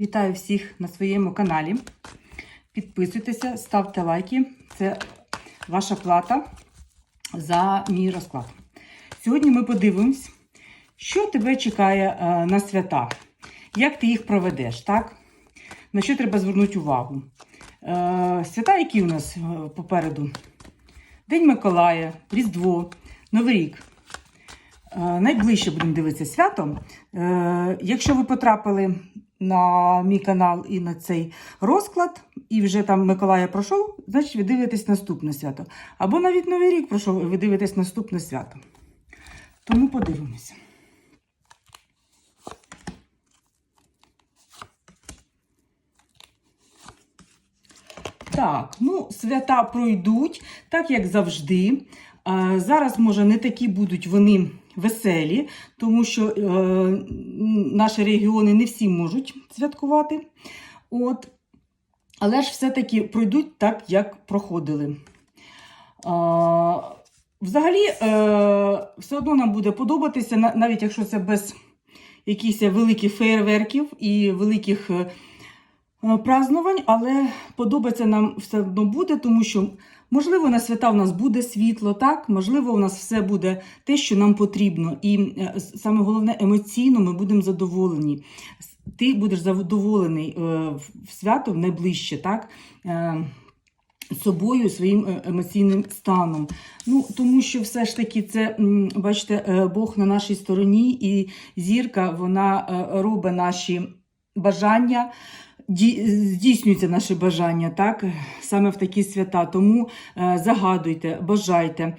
Вітаю всіх на своєму каналі. Підписуйтеся, ставте лайки. Це ваша плата за мій розклад. Сьогодні ми подивимось, що тебе чекає е, на свята, як ти їх проведеш, так? На що треба звернути увагу? Е, Свята, які у нас е, попереду? День Миколая, Різдво, Новий рік. Найближче будемо дивитися свято. Якщо ви потрапили на мій канал і на цей розклад, і вже там Миколая пройшов, значить ви дивитесь наступне свято. Або навіть Новий рік пройшов, і ви дивитесь наступне свято. Тому подивимося. Так, ну, свята пройдуть, так як завжди. Зараз, може, не такі будуть вони веселі, тому що е, наші регіони не всі можуть святкувати. От. Але ж все-таки пройдуть так, як проходили. Взагалі, е, все одно нам буде подобатися, навіть якщо це без якихось великих фейерверків і великих. е, празднувань, але подобається нам все одно буде, тому що, можливо, на свята в нас буде світло, так, можливо, у нас все буде те, що нам потрібно. І е, саме головне, емоційно ми будемо задоволені. Ти будеш задоволений е, в свято найближче, так? Е, Собою, своїм емоційним станом. Ну, тому що все ж таки це, бачите, Бог на нашій стороні, і зірка вона робить наші бажання, здійснюються наші бажання, так, саме в такі свята. Тому е, загадуйте, бажайте.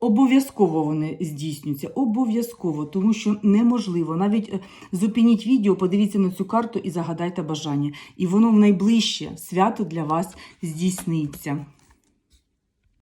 Обов'язково вони здійснюються, обов'язково, тому що неможливо. Навіть е, зупиніть відео, подивіться на цю карту і загадайте бажання. І воно в найближче свято для вас здійсниться.